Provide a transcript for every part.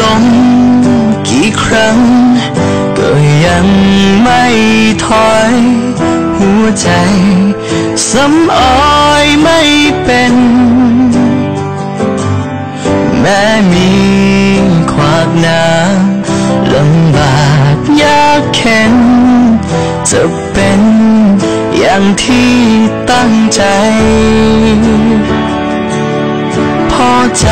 ล้มกี่ครั้ง ก็ยังไม่ถอย หัวใจสำออยไม่เป็น แม้มีขวากน้ำลำบากยากแข็น จะเป็นอย่างที่ตั้งใจ พอใจ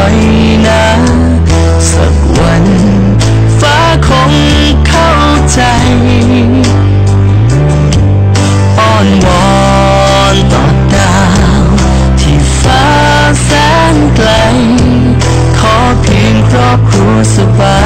อยหน่อยนะ สักวันฟ้าคงเข้าใจ อ้อนวอนต่อดาวที่ฟ้าแสนไกล ขอเพียงครอบครัวสบาย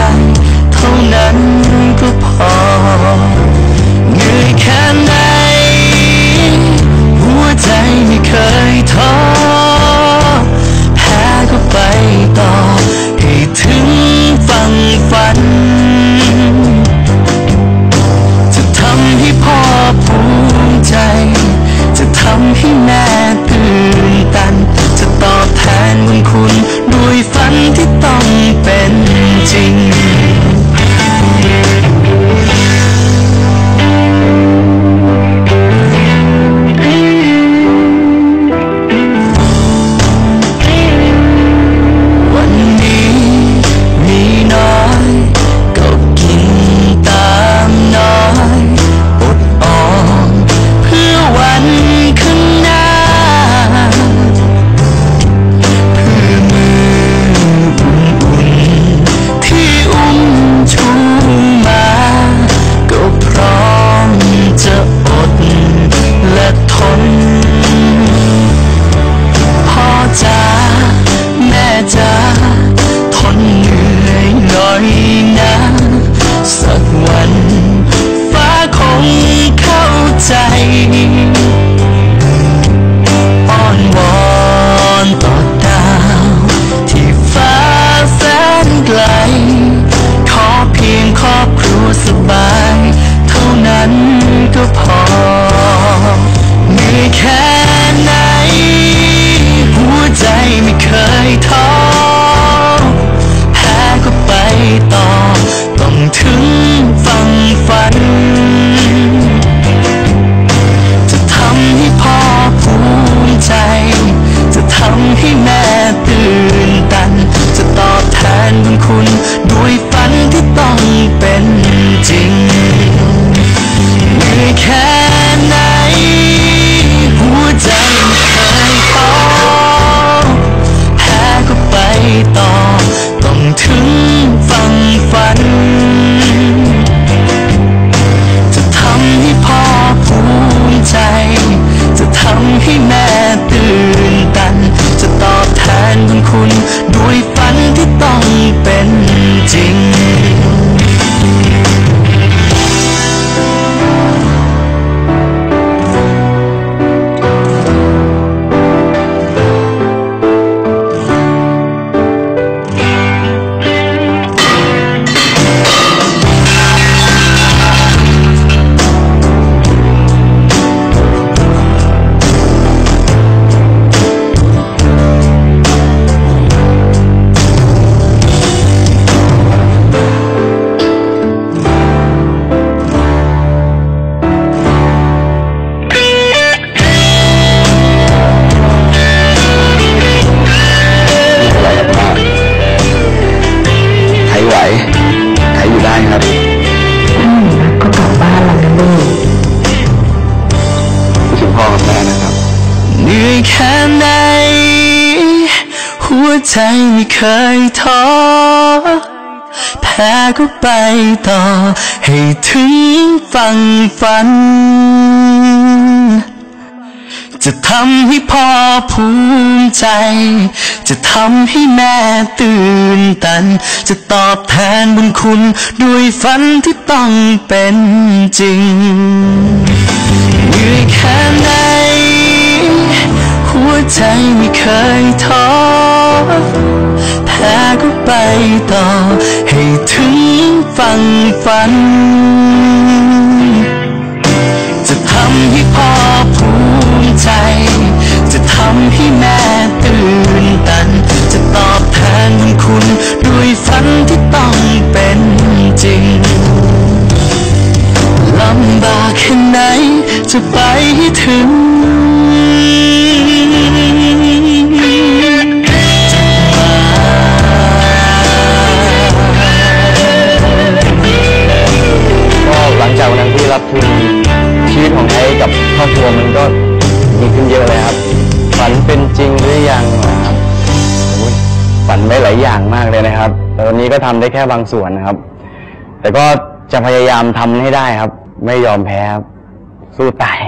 แค่ไหน หัวใจไม่เคยท้อแพ้ก็ไปต่อ ให้ถึงฝั่งฝัน จะทำให้พ่อภูมิใจ จะทำให้แม่ตื่นตัน จะตอบแทนบุญคุณ ด้วยฝันที่ต้องเป็นจริงเหนื่อยแค่ไหน ใจไม่เคยท้อแพ้ก็ไปต่อ ให้ถึงฝั่งฝัน จะทำให้พ่อภูมิใจ จะทำให้แม่ตื่นตัน จะตอบแทนบุญคุณด้วยฝันที่ต้องเป็นจริงลำบากแค่ไหนจะไปให้ถึง ฝันได้หลายอย่างมากเลยนะครับ แต่วันนี้ก็ทำได้แค่บางส่วนนะครับ แต่ก็จะพยายามทำให้ได้ครับ ไม่ยอมแพ้ครับสู้ตาย